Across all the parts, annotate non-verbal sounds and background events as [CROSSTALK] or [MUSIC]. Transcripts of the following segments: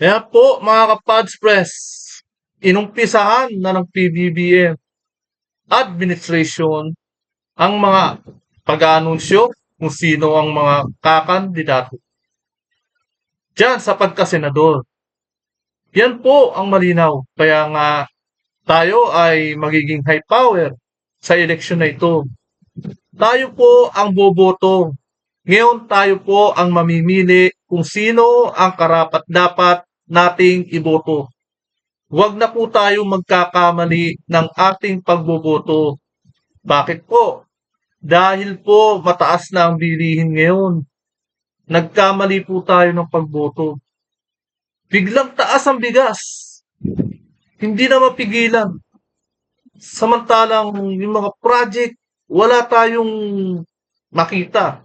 Kaya po mga kapads press, inumpisahan na ng PBBM administration ang mga pag-aanunsyo kung sino ang mga kakandidato. Diyan sa pagkasenador. Yan po ang malinaw. Kaya nga tayo ay magiging high power sa eleksyon na ito. Tayo po ang boboto. Ngayon tayo po ang mamimili kung sino ang karapat dapat nating iboto. Huwag na po tayo magkakamali ng ating pagboboto. Bakit po? Dahil po mataas na ang bilihin ngayon. Nagkamali po tayo ng pagboto. Biglang taas ang bigas. Hindi na mapigilan. Samantalang yung mga project, wala tayong makita.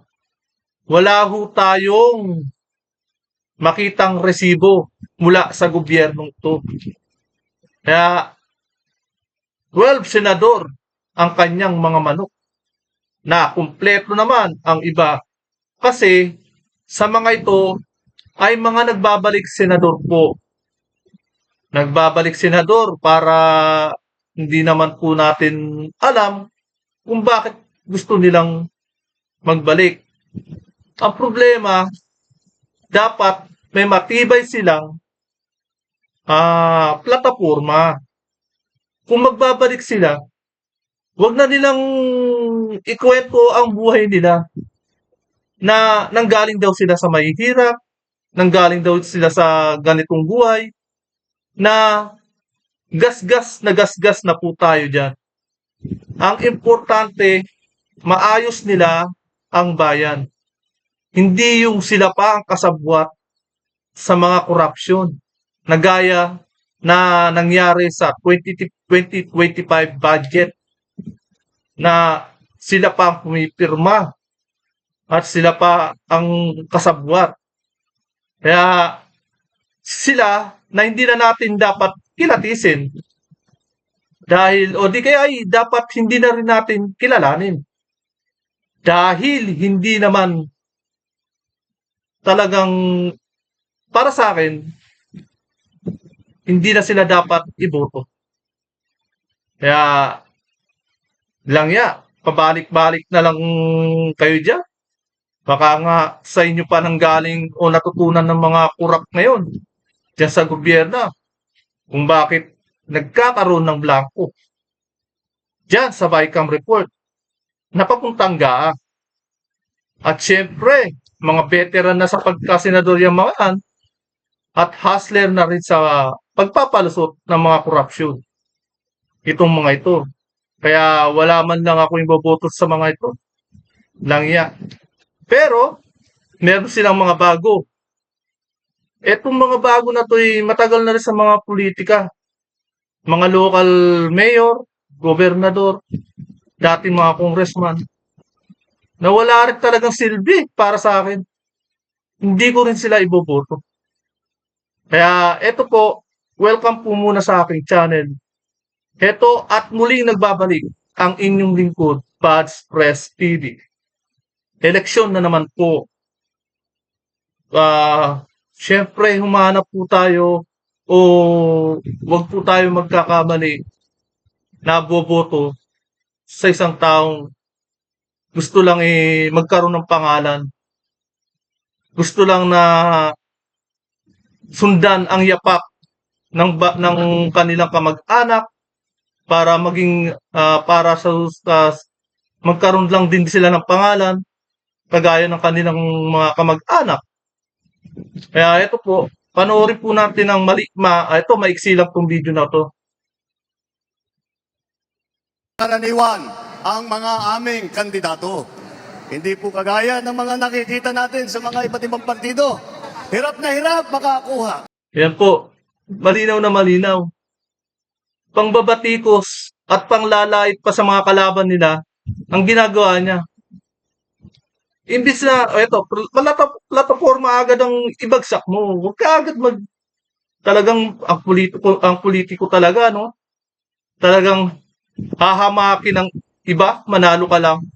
Wala ho tayong makitang resibo mula sa gobyernong to. Kaya 12 senador ang kanyang mga manok na kumpleto naman ang iba kasi sa mga ito ay mga nagbabalik senador po. Nagbabalik senador para hindi naman po natin alam kung bakit gusto nilang magbalik. Ang problema, dapat may matibay silang ah, plataforma. Kung magbabalik sila, wag na nilang ikwento ang buhay nila na nanggaling daw sila sa mahihirap, nanggaling daw sila sa ganitong buhay, na gasgas na gasgas na po tayo dyan. Ang importante, maayos nila ang bayan. Hindi yung sila pa ang kasabwat sa mga korupsyon na gaya na nangyari sa 20, 2025 budget na sila pa ang pumipirma at sila pa ang kasabwat. Kaya sila na hindi na natin dapat kilatisin. Dahil, o di kaya ay dapat hindi na rin natin kilalanin. Dahil hindi naman talagang para sa akin, hindi na sila dapat iboto. Kaya, lang ya, pabalik-balik na lang kayo dyan. Baka nga sa inyo pa nang galing o natutunan ng mga kurap ngayon dyan sa gobyerno kung bakit nagkakaroon ng blanco. Diyan sa Vicam Report, napapuntang GAA. At syempre, mga veteran na sa pagkasenador yung mga yan, at hustler na rin sa pagpapalusot ng mga korupsyon. Itong mga ito. Kaya wala man lang ako yung boboto sa mga ito. Langya. Pero, meron silang mga bago. Etong mga bago na to ay matagal na rin sa mga politika. Mga local mayor, gobernador, dati mga congressman. Na wala rin talagang silbi para sa akin. Hindi ko rin sila iboboto. Kaya eto po, welcome po muna sa aking channel. Eto at muling nagbabalik ang inyong lingkod, Pads Press TV. Eleksyon na naman po. Ah, syempre humanap po tayo o wag po tayo magkakamali na boboto sa isang taong gusto lang eh magkaroon ng pangalan. Gusto lang na sundan ang yapak ng ba, ng kanilang kamag-anak para maging ah, para sa sa- magkaroon lang din sila ng pangalan kagaya ng kanilang mga kamag-anak. Kaya ito po, panoorin po natin ang mali, ma, ah, ito maiksi lang tong video na to. karaniwan ang mga aming kandidato. Hindi po kagaya ng mga nakikita natin sa mga iba't ibang partido. Hirap na hirap makakuha. Yan po, malinaw na malinaw. Pangbabatikos at panglalait pa sa mga kalaban nila ang ginagawa niya. Imbis na, o ito, plata, plataforma agad ang ibagsak mo. Huwag ka agad mag, talagang ang politiko, ang politiko talaga, no? Talagang hahamakin ng iba, manalo ka lang.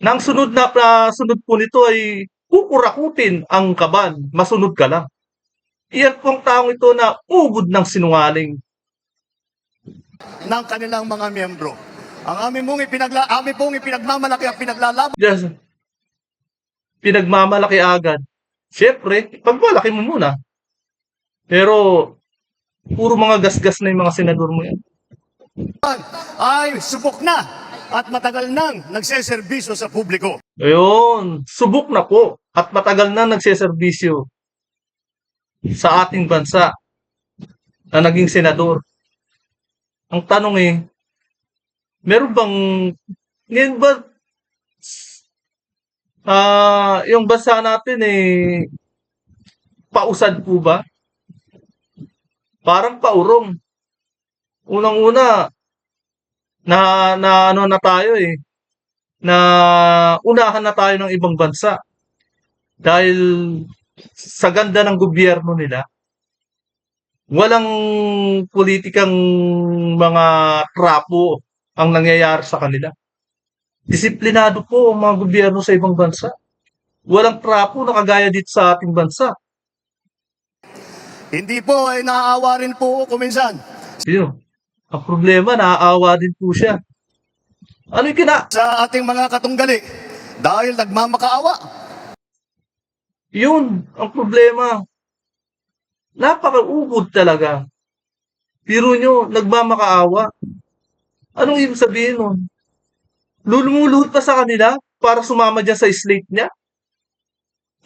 Nang sunod na na sunod po nito ay kukurakutin ang kaban, masunod ka lang. Iyan pong taong ito na ugod ng sinungaling. ng kanilang mga miyembro. Ang amin mong ipinagla, amin pong ipinagmamalaki at pinaglalaban Yes. Pinagmamalaki agad. Siyempre, pagmalaki mo muna. Pero, puro mga gasgas na yung mga senador mo yan. ay subok na at matagal nang nagseserbisyo sa publiko. Ayun, subok na po at matagal na nagseserbisyo sa ating bansa na naging senador. Ang tanong eh, meron bang, ngayon ba, ah, yung bansa natin eh, pausad po ba? Parang paurong. Unang-una, na, na ano na tayo eh, na unahan na tayo ng ibang bansa. Dahil sa ganda ng gobyerno nila, walang politikang mga trapo ang nangyayari sa kanila. Disiplinado po ang mga gobyerno sa ibang bansa. Walang trapo na kagaya dito sa ating bansa. Hindi po ay naaawa rin po kuminsan Sino? Ang problema, naaawa din po siya. Ano yung kina... sa ating mga katunggali dahil nagmamakaawa. Yun, ang problema. Napakaugod talaga. Pero nyo, nagmamakaawa. Anong ibig sabihin nun? Lulumuluhod pa sa kanila para sumama dyan sa slate niya?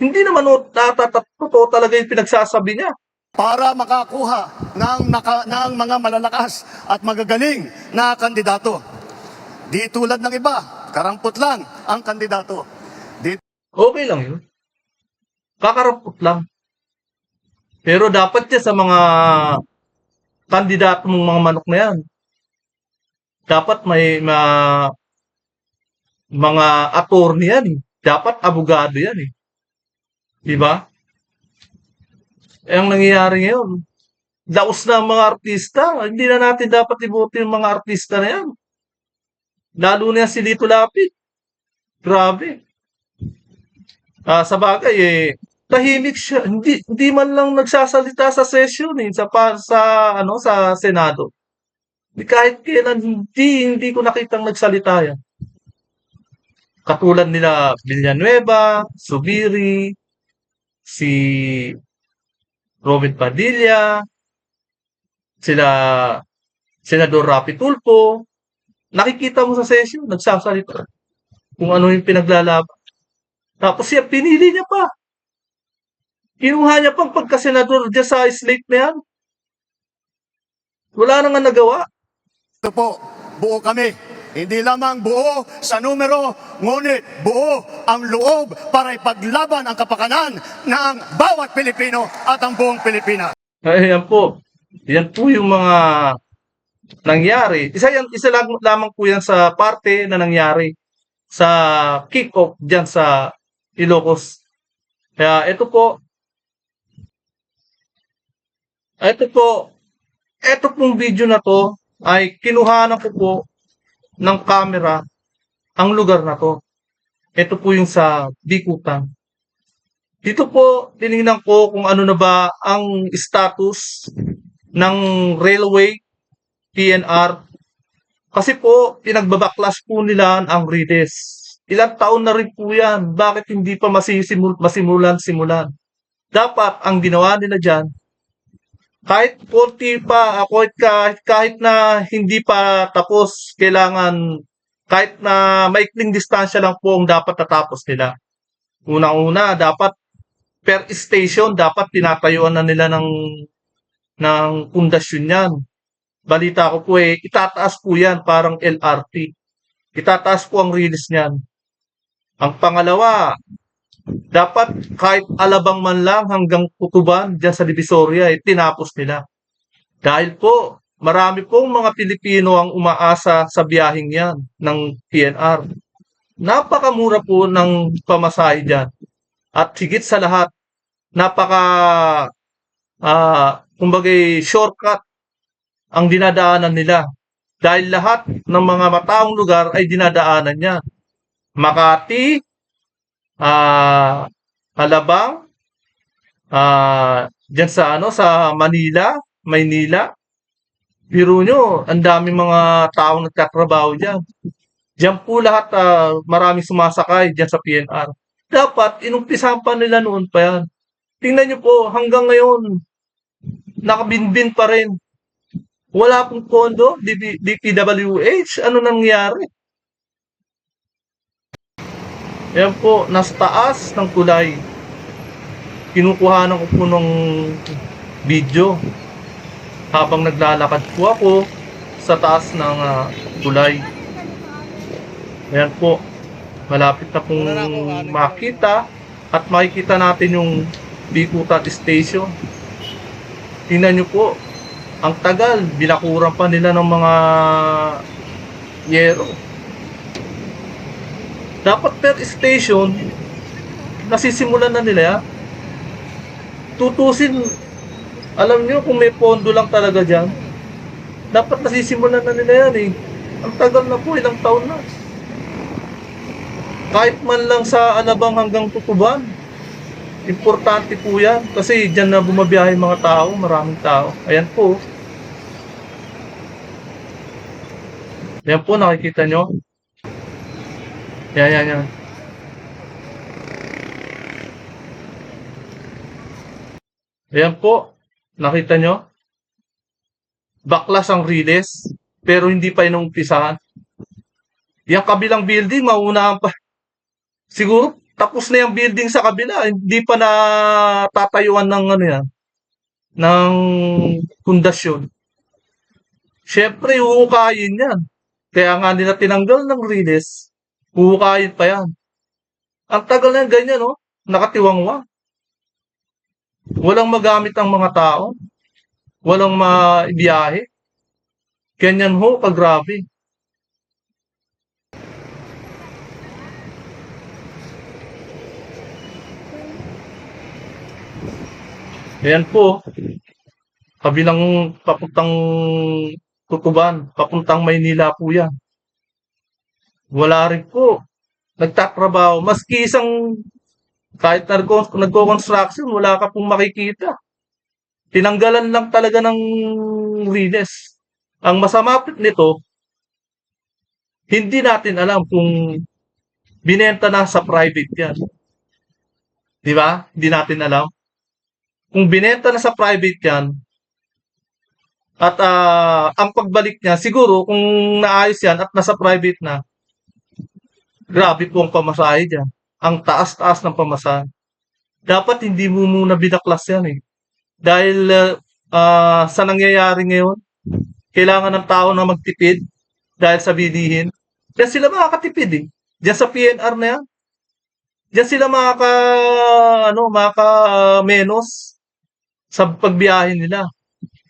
Hindi naman o, tatatat, totoo talaga yung pinagsasabi niya. para makakuha ng, naka, ng mga malalakas at magagaling na kandidato. Di tulad ng iba, karampot lang ang kandidato. Di Okay lang yun. Kakarampot lang. Pero dapat yan sa mga kandidato mong mga manok na yan. Dapat may ma, mga attorney yan eh. Dapat abogado yan eh. Di ba? Eh, ang nangyayari ngayon, daos na ang mga artista. Hindi na natin dapat iboto yung mga artista na yan. Lalo na si Lito Lapid. Grabe. Ah, sa bagay eh tahimik siya. Hindi hindi man lang nagsasalita sa session eh sa sa ano sa Senado. Kahit kailan hindi hindi ko nakitang nagsalita yan. Katulad nila Villanueva, Subiri, si Robin Padilla, sila Senador Rapi Tulfo. Nakikita mo sa session, nagsasalita. Kung ano yung pinaglalaban. Tapos siya, pinili niya pa. Kinuha niya pang pagkasenador dyan sa slate na yan. Wala na nga nagawa. Ito po, buo kami. Hindi lamang buo sa numero, ngunit buo ang loob para ipaglaban ang kapakanan ng bawat Pilipino at ang buong Pilipinas. Ay, yan po. Yan po yung mga nangyari. Isa, yan, isa lang, lamang po yan sa parte na nangyari sa kick-off dyan sa Ilocos. Kaya ito po, ito po, ito pong video na to ay kinuhanan ko po ng camera ang lugar na to. Ito po yung sa Bikutan. Dito po, tinignan ko kung ano na ba ang status ng railway, PNR. Kasi po, pinagbabaklas po nila ang RIDES. Ilang taon na rin po yan. Bakit hindi pa masisimul masimulan-simulan? Dapat, ang ginawa nila dyan, kahit konti pa, ah, kahit, kahit, na hindi pa tapos, kailangan, kahit na maikling distansya lang po ang dapat natapos nila. Unang-una, dapat per station, dapat tinatayuan na nila ng, ng pundasyon yan. Balita ko po eh, itataas po yan, parang LRT. Itataas po ang release niyan. Ang pangalawa, dapat kahit alabang man lang hanggang kutuban dyan sa Divisoria, eh, tinapos nila. Dahil po, marami pong mga Pilipino ang umaasa sa biyaheng yan ng PNR. Napakamura po ng pamasahe dyan. At higit sa lahat, napaka, ah, kumbagay, shortcut ang dinadaanan nila. Dahil lahat ng mga mataong lugar ay dinadaanan niya. Makati, ah, Alabang, ah, Diyan sa ano, sa Manila, Maynila. Biro nyo, ang daming mga taong nagtatrabaho diyan. Diyan po lahat, ah, maraming sumasakay diyan sa PNR. Dapat inumpisahan pa nila noon pa yan. Tingnan nyo po, hanggang ngayon, nakabinbin pa rin. Wala pong pondo, DP, DPWH, ano nangyari? Yan po, nasa taas ng tulay. Kinukuhanan ko po ng video habang naglalakad po ako sa taas ng ah, tulay. Ayan po, malapit na pong makita at makikita natin yung Bikutan Station. Tingnan nyo po, ang tagal, binakuran pa nila ng mga yero. Dapat per station, nasisimulan na nila. Tutusin, alam nyo kung may pondo lang talaga dyan, dapat nasisimulan na nila yan eh. Ang tagal na po, ilang taon na. Kahit man lang sa Alabang hanggang Tutuban, importante po yan. Kasi dyan na bumabiyahe mga tao, maraming tao. Ayan po. Ayan po, nakikita nyo. Yan, yan, yan. Ayan po, nakita nyo? Baklas ang riles, pero hindi pa inumpisahan. Yung kabilang building, maunahan pa. Siguro, tapos na yung building sa kabila, hindi pa na tatayuan ng ano yan, ng pundasyon. Siyempre, huhukayin yan. Kaya nga nila tinanggal ng riles, huhukayin pa yan. Ang tagal na yan, ganyan, no? Nakatiwangwa. Walang magamit ang mga tao. Walang maibiyahe. Ganyan ho, kagrabe. Ayan po. Kabilang papuntang Tutuban, papuntang Maynila po yan. Wala rin po. Nagtatrabaho. Maski isang kahit nagko- nagko-construction, wala ka pong makikita. Tinanggalan lang talaga ng riles. Ang masama nito, hindi natin alam kung binenta na sa private yan. Di ba? Hindi natin alam. Kung binenta na sa private yan, at ah, ang pagbalik niya, siguro kung naayos yan at nasa private na, grabe po ang pamasahe dyan. Ang taas-taas ng pamasahe. Dapat hindi mo muna binaklas yan eh. Dahil ah, ah, sa nangyayari ngayon, kailangan ng tao na magtipid dahil sa bilihin. Diyan sila makakatipid eh. Diyan sa PNR na yan. Diyan sila makaka, ano, makaka menos sa pagbiyahe nila.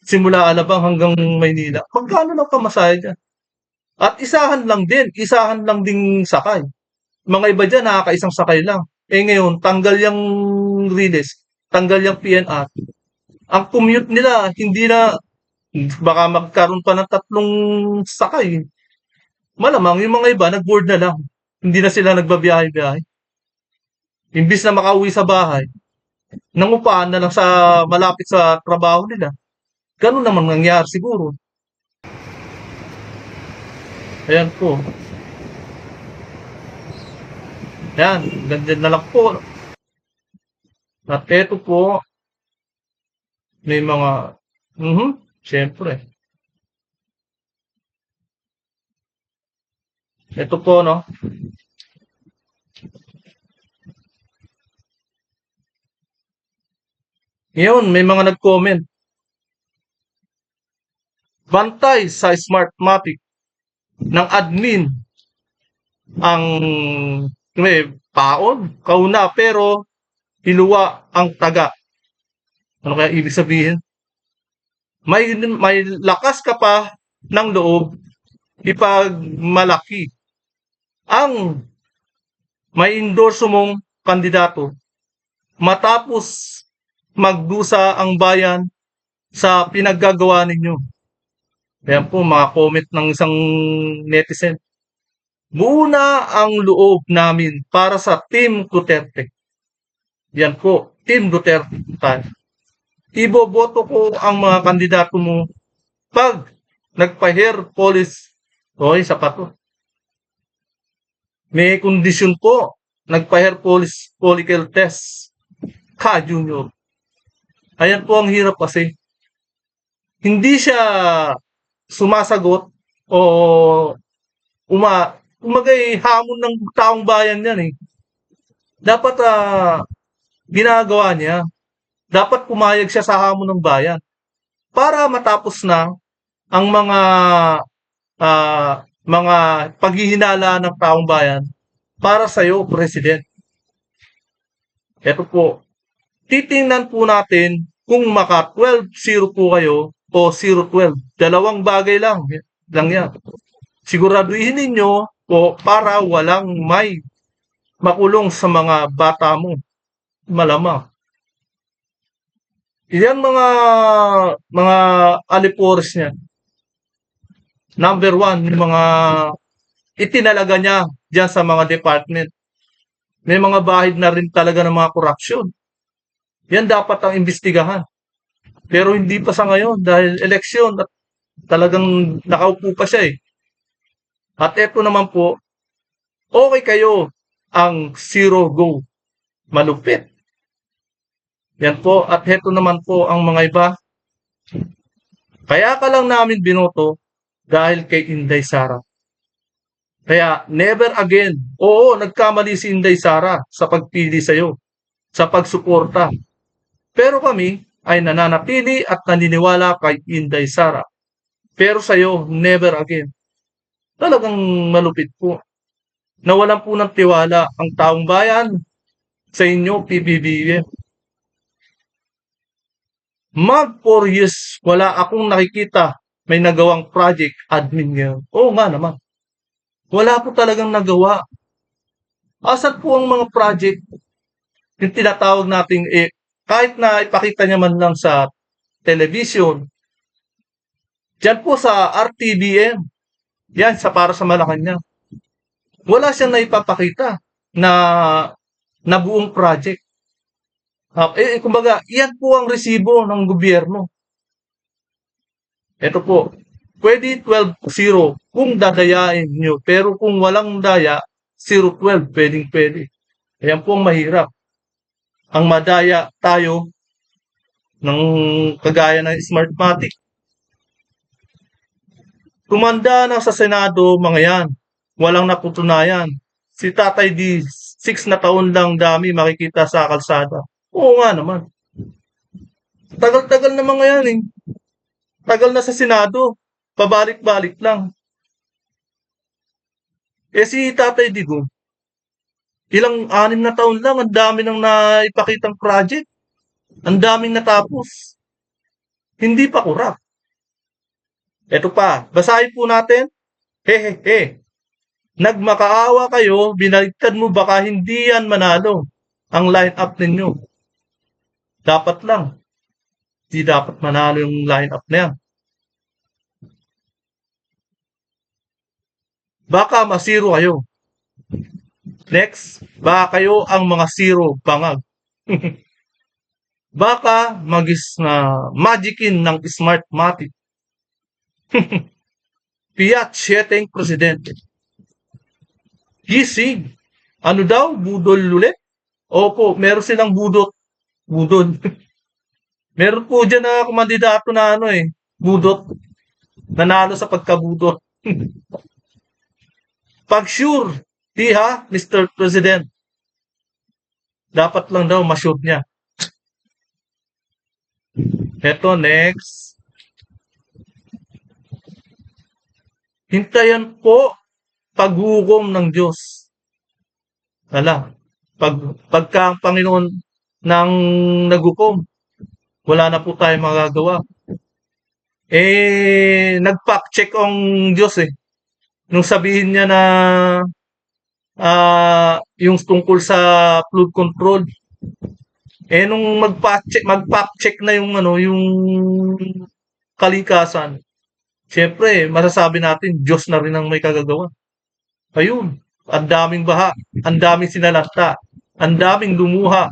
Simula Alabang hanggang Maynila. Magkano lang pamasahe dyan? At isahan lang din. Isahan lang ding sakay. Mga iba dyan, nakakaisang sakay lang. Eh ngayon, tanggal yung riles. Tanggal yung PNR. Ang commute nila, hindi na, baka magkaroon pa ng tatlong sakay. Malamang yung mga iba, nag-board na lang. Hindi na sila nagbabiyahe-biyahe. Imbis na makauwi sa bahay, nangupahan na lang sa malapit sa trabaho nila. Ganun naman nangyari siguro. Ayan po. Yan, ganyan na lang po. At eto po, may mga, mhm, syempre. Ito po, no? Ngayon, may mga nag-comment. Bantay sa Smartmatic ng admin ang may paon, kauna, pero hiluwa ang taga. Ano kaya ibig sabihin? May, may lakas ka pa ng loob ipagmalaki ang may endorso mong kandidato matapos magdusa ang bayan sa pinaggagawa ninyo. Ayan po, mga comment ng isang netizen. Buo na ang loob namin para sa Team Duterte. Yan po, Team Duterte iboboto ko ang mga kandidato mo pag nagpa-hair polish. Okay, sapat to. May kondisyon po, nagpa-hair polish follicle test ka, Junior. Ayan po ang hirap kasi. Hindi siya sumasagot o uma umagay hamon ng taong bayan yan eh. Dapat ah, ginagawa niya. Dapat pumayag siya sa hamon ng bayan para matapos na ang mga ah, mga paghihinala ng taong bayan para sa iyo, President. Ito po, titingnan po natin kung maka 12-0 po kayo o 0-12. Dalawang bagay lang, lang yan. Siguraduhin ninyo po para walang may makulong sa mga bata mo. Malamang. Yan mga mga alipores niya. Number one, yung mga itinalaga niya diyan sa mga department. May mga bahid na rin talaga ng mga korupsyon. Yan dapat ang imbestigahan. Pero hindi pa sa ngayon dahil eleksyon at talagang nakaupo pa siya eh. At eto naman po, okay kayo ang zero go. Malupit. Yan po. At heto naman po ang mga iba. Kaya ka lang namin binoto dahil kay Inday Sara. Kaya never again. Oo, nagkamali si Inday Sara sa pagpili sa'yo, sa pagsuporta. Pero kami ay nananatili at naniniwala kay Inday Sara. Pero sa'yo, never again. Talagang malupit po. Nawalan po ng tiwala ang taong bayan sa inyo, PBBM. Mag 4 years, wala akong nakikita may nagawang project admin niya. Oo nga naman. Wala po talagang nagawa. Asan po ang mga project? Yung tinatawag nating, eh, kahit na ipakita niya man lang sa television, Diyan po sa RTBM, yan sa para sa Malacanang. Wala siyang naipapakita na na buong project. Eh, eh, kumbaga, yan po ang resibo ng gobyerno. Ito po, pwede 12-0 kung dadayain nyo. Pero kung walang daya, 0-12, pwedeng pwede. Ayan po ang mahirap. Ang madaya tayo ng kagaya ng Smartmatic. Tumanda na sa Senado, mga yan. Walang naputunayan. Si Tatay D, 6 na taon lang dami makikita sa kalsada. Oo nga naman. Tagal-tagal na mga yan eh. Tagal na sa Senado. Pabalik-balik lang. Eh si Tatay Digo, ilang anim na taon lang, ang dami nang naipakitang project. Ang daming natapos. Hindi pa kurap. Ito pa, basahin po natin. He he he. Nagmakaawa kayo, binaligtad mo baka hindi yan manalo ang line-up ninyo. Dapat lang. Hindi dapat manalo yung line-up na yan. Baka masiro kayo. Next, baka kayo ang mga zero bangag. [LAUGHS] baka magis na magicin ng Smartmatic. [LAUGHS] Fiat 7 presidente. Gising. Ano daw? Budol ulit? Opo, meron silang budot. Budol. [LAUGHS] meron po dyan na kumandidato na ano eh. Budot. Nanalo sa pagkabudot. Pag sure, di ha, Mr. President. Dapat lang daw ma-shoot niya. Eto, next. Hintayan po paghukom ng Diyos. Ala, pag, pagka ang Panginoon nang naghukom, wala na po tayo magagawa. Eh, nag-fact check ang Diyos eh. Nung sabihin niya na ah yung tungkol sa flood control, eh nung mag-fact mag-fact check na yung ano, yung kalikasan, Siyempre, masasabi natin, Diyos na rin ang may kagagawa. Ayun, ang daming baha, ang daming sinalanta, ang daming lumuha,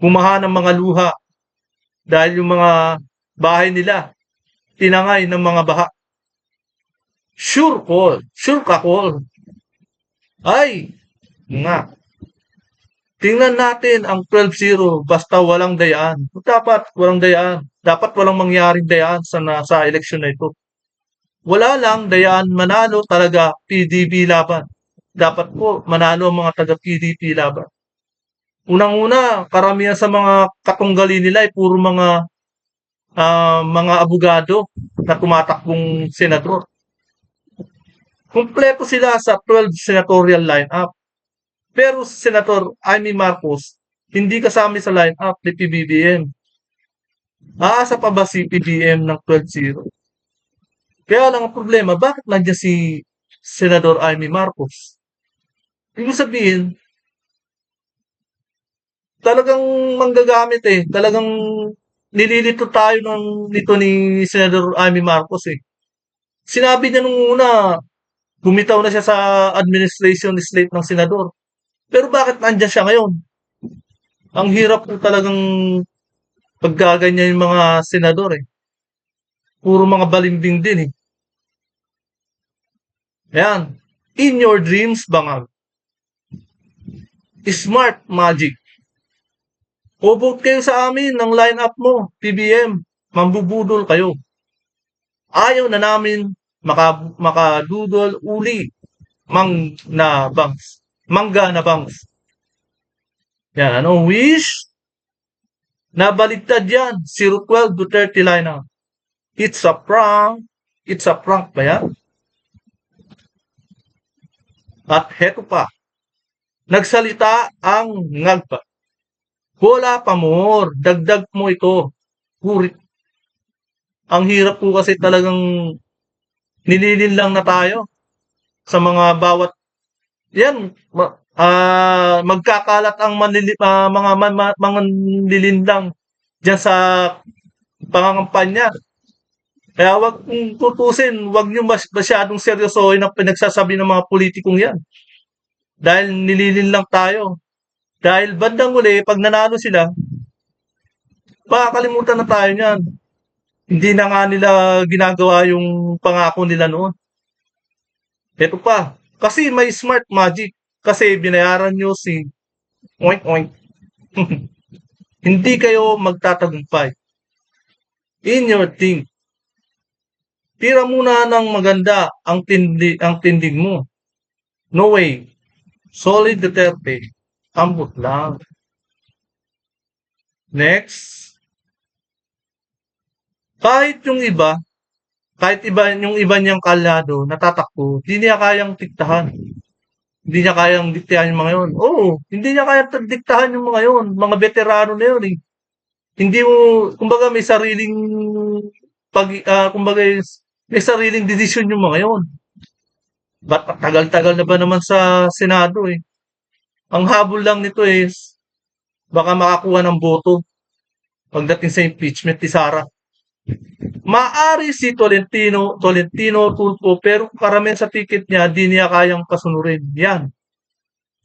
bumaha ng mga luha. dahil yung mga bahay nila tinangay ng mga baha. Sure call. Sure ka call. Ay, nga. Tingnan natin ang 12-0 basta walang dayaan. Dapat walang dayaan. Dapat walang mangyaring dayaan sa, sa eleksyon na ito. Wala lang dayaan manalo talaga PDP laban. Dapat po manalo ang mga taga PDP laban. Unang-una, karamihan sa mga katunggali nila ay puro mga ah, mga abogado na tumatakbong senador. Kumpleto sila sa 12 senatorial lineup. Pero si Senator Amy Marcos, hindi kasama sa lineup ni PBBM. Aasa pa ba si PBM ng 12-0? Kaya lang ang problema, bakit nandiyan si Senador Amy Marcos? Ibig sabihin, talagang manggagamit eh. Talagang nililito tayo ng nito ni Senador Amy Marcos eh. Sinabi niya nung una, bumitaw na siya sa administration slate ng senador. Pero bakit nandiyan siya ngayon? Ang hirap po talagang paggaganyan yung mga senador eh. Puro mga balimbing din eh. Ayan. In your dreams, bangag. Smart magic. O vote kayo sa amin ng lineup mo, PBM. Mambubudol kayo. Ayaw na namin maka, uli mang na bangs. Mangga na bangs. Yan, anong wish? Nabaligtad yan. 012 Duterte lineup. It's a prank. It's a prank ba yan? At heto pa. Nagsalita ang ngagpa. Wala pa more. Dagdag mo ito. Purit. Ang hirap po kasi talagang nililin lang na tayo sa mga bawat yan ma, ah, magkakalat ang manlili, ah, mga man, ma- mga nilindang diyan sa pangangampanya. Kaya wag tutusin, wag niyo mas, masyadong seryosohin ang pinagsasabi ng mga politikong yan. Dahil nililin lang tayo. Dahil bandang uli, pag nanalo sila, makakalimutan na tayo niyan. Hindi na nga nila ginagawa yung pangako nila noon. Ito pa. Kasi may smart magic. Kasi binayaran nyo si oink oink. [LAUGHS] Hindi kayo magtatagumpay. In your think. Tira muna ng maganda ang tindi ang tindig mo. No way. Solid Duterte. Ambot lang. Next. Kahit yung iba, kahit iba yung iba niyang kalado, natatakbo, hindi niya kayang tiktahan. Hindi niya kayang diktahan yung mga yun. Oo, hindi niya kayang diktahan yung mga yun. Mga veterano na yun eh. Hindi mo, kumbaga may sariling pag, ah, kumbaga may sariling desisyon yung mga yun. Ba't tagal-tagal na ba naman sa Senado eh. Ang habol lang nito is baka makakuha ng boto pagdating sa impeachment ni Sara. Maari si Tolentino, Tolentino Tulfo, pero karamihan sa ticket niya, di niya kayang pasunurin. Yan.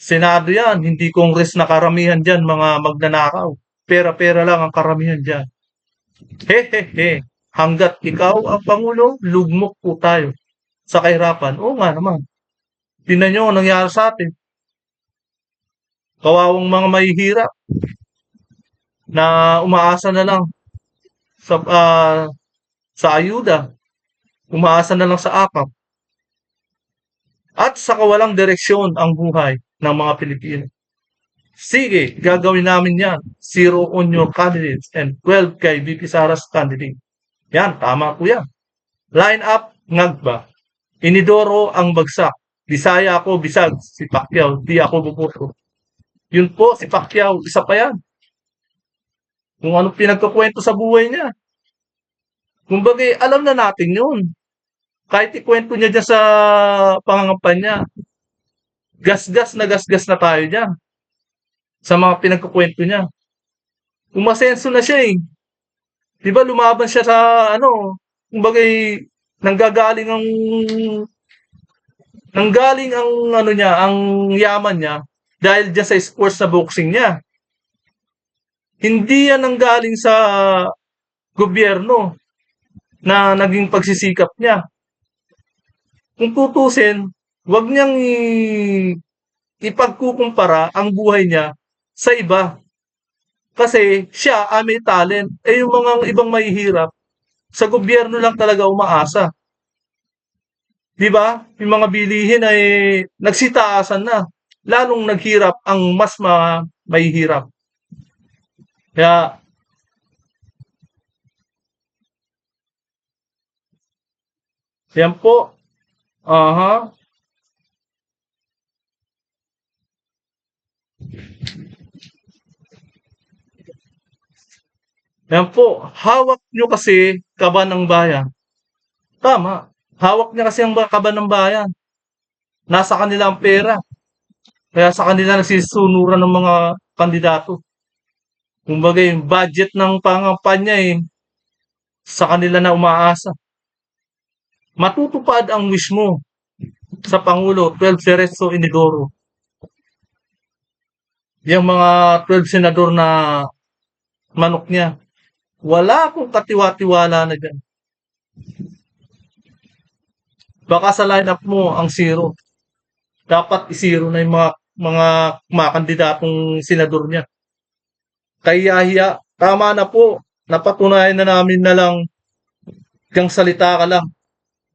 Senado yan, hindi Congress na karamihan dyan, mga magnanakaw. Pera-pera lang ang karamihan dyan. He, he, he. Hanggat ikaw ang Pangulo, lugmok po tayo sa kahirapan. Oo nga naman. Tingnan nyo ang nangyari sa atin. Kawawang mga mahihirap na umaasa na lang sa ah, sa ayuda, umaasa na lang sa akap. At sa kawalang direksyon ang buhay ng mga Pilipino. Sige, gagawin namin yan. Zero on your candidates and 12 kay VP Sara's candidate. Yan, tama po yan. Line up, ngagba. Inidoro ang bagsak. Bisaya ako, bisag. Si Pacquiao, di ako bubuto. Yun po, si Pacquiao, isa pa yan. Kung anong pinagkukwento sa buhay niya. Kumbaga, alam na natin yun. Kahit ikwento niya dyan sa pangangampanya, gas-gas na gas-gas na tayo dyan. Sa mga pinagkukwento niya. Umasenso na siya eh. Di ba lumaban siya sa ano, kumbaga nanggagaling ang nanggaling ang ano niya, ang yaman niya dahil diyan sa sports na boxing niya. Hindi yan ang galing sa gobyerno na naging pagsisikap niya. Kung tutusin, wag niyang ipagkukumpara ang buhay niya sa iba. Kasi siya ah, may talent. Eh yung mga ibang mahihirap, sa gobyerno lang talaga umaasa. 'Di ba? Yung mga bilihin ay nagsitaasan na. Lalong naghirap ang mas ma mahihirap. Kaya yan po. Aha. Yan po. Hawak nyo kasi kaban ng bayan. Tama. Hawak niya kasi ang ba- kaban ng bayan. Nasa kanila ang pera. Kaya sa kanila nagsisunuran ng mga kandidato. Kumbaga yung budget ng pangampanya eh, sa kanila na umaasa. Matutupad ang wish mo sa Pangulo, 12 Cerezo Inidoro. Yung mga 12 senador na manok niya. Wala akong katiwa-tiwala na dyan. Baka sa lineup mo ang zero. Dapat i-zero na yung mga mga kandidatong senador niya. Kaya tama na po. Napatunayan na namin na lang kang salita ka lang.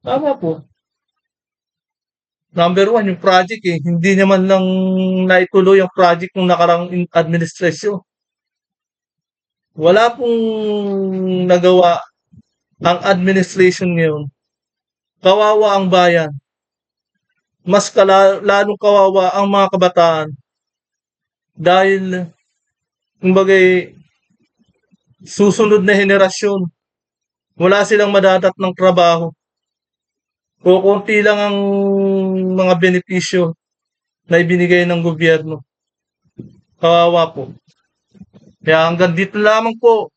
Tama po. Number one, yung project eh. Hindi naman lang naituloy ang project ng nakarang in- administrasyon. Wala pong nagawa ang administration ngayon. Kawawa ang bayan. Mas kala, lalong kawawa ang mga kabataan. Dahil, kumbagay, susunod na henerasyon, wala silang madadat ng trabaho. O konti lang ang mga benepisyo na ibinigay ng gobyerno. Kawawa po. Kaya hanggang dito lamang po,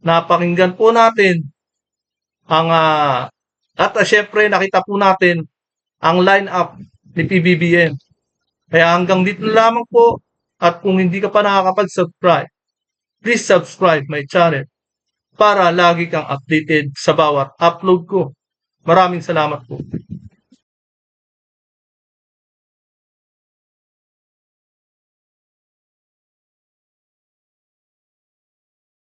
napakinggan po natin ang ah, at uh, syempre nakita po natin ang line-up ni PBBM. Kaya hanggang dito lamang po at kung hindi ka pa nakakapag-subscribe, please subscribe my channel para lagi kang updated sa bawat upload ko. Maraming salamat po.